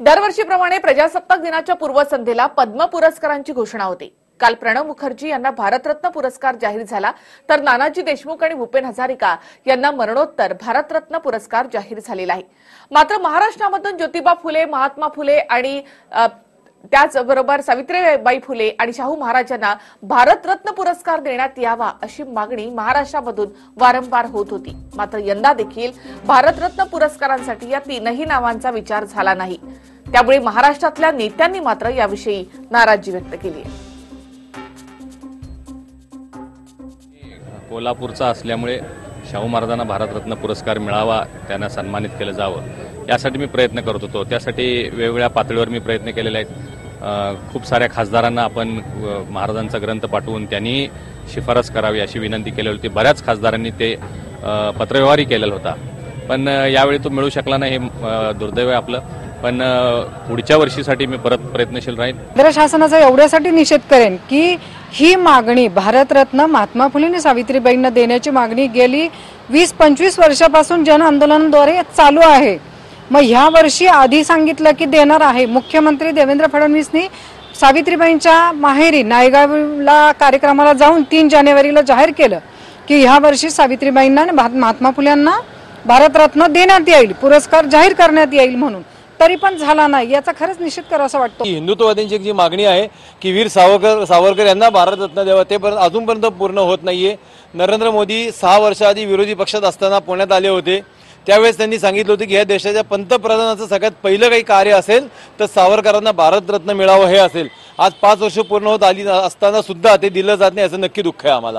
दरवर्षीप्रमाणे प्रजासत्ताक दिनाच्या पूर्वसंध्येला पद्म पुरस्कारांची घोषणा होती. काल प्रणव मुखर्जी यांना भारतरत्न पुरस्कार जाहीर झाला तर नानाजी देशमुख आणि भूपेन हजारिका यांना मरणोत्तर भारतरत्न पुरस्कार जाहीर झालेला आहे. मात्र महाराष्ट्रामधून ज्योतिबा फुले महात्मा फुले आणि त्याचबरोबर सावित्रीबाई फुले आणि शाहू महाराजांना भारतरत्न पुरस्कार देण्यात यावा अशी मागणी महाराष्ट्रामधून वारंवार होत होती. मात्र यंदा देखील भारतरत्न पुरस्कारांसाठी या तीनही नावांचा विचार झाला नाही. त्यामुळे महाराष्ट्रातल्या नेत्यांनी मात्र याविषयी नाराजी व्यक्त केली आहे. कोल्हापूरचा असल्यामुळे शाहू महाराजांना भारतरत्न पुरस्कार मिळावा त्यांना सन्मानित केलं जावं यासाठी मी प्रयत्न करत होतो. त्यासाठी वेगवेगळ्या पातळीवर मी प्रयत्न केलेले आहेत. खूप साऱ्या खासदारांना आपण महाराजांचा ग्रंथ पाठवून त्यांनी शिफारस करावी अशी विनंती केली होती. बऱ्याच खासदारांनी ते पत्रव्यवहारही केलेला होता. पण यावेळी तो मिळू शकला नाही हे दुर्दैव आहे आपलं. पण पुढच्या वर्षीसाठी मी परत प्रयत्नशील राहीन. केंद्र शासनाचा एवढ्यासाठी निषेध करेन की ही मागणी भारतरत्न महात्मा फुले आणि सावित्रीबाईंना देण्याची मागणी गेली वीस पंचवीस वर्षापासून जन आंदोलनाद्वारे चालू आहे. मग ह्या वर्षी आधी सांगितलं की देणार आहे. मुख्यमंत्री देवेंद्र फडणवीसनी सावित्रीबाईंच्या माहेरी नायगावला कार्यक्रमाला जाऊन तीन जानेवारीला जाहीर केलं की ह्या वर्षी सावित्रीबाईंना आणि महात्मा फुल्यांना भारतरत्न देण्यात येईल पुरस्कार जाहीर करण्यात येईल म्हणून. तरी पण झाला नाही याचा खरंच निश्चित करा असं वाटतं. हिंदुत्ववाद्यांची जी मागणी आहे की वीर सावरकर सावरकर यांना भारतरत्न द्यावा ते पर्यंत अजूनपर्यंत पूर्ण होत नाहीये. नरेंद्र मोदी सहा वर्षाआधी विरोधी पक्षात असताना पुण्यात आले होते. त्यावेळेस त्यांनी सांगितलं होतं की या देशाच्या पंतप्रधानाचं सगळ्यात पहिलं काही कार्य असेल तर सावरकरांना भारतरत्न मिळावं हे असेल. आज पाच वर्ष पूर्ण होत आली असताना सुद्धा ते दिलं जात नाही याचं नक्की दुःख आहे आम्हाला.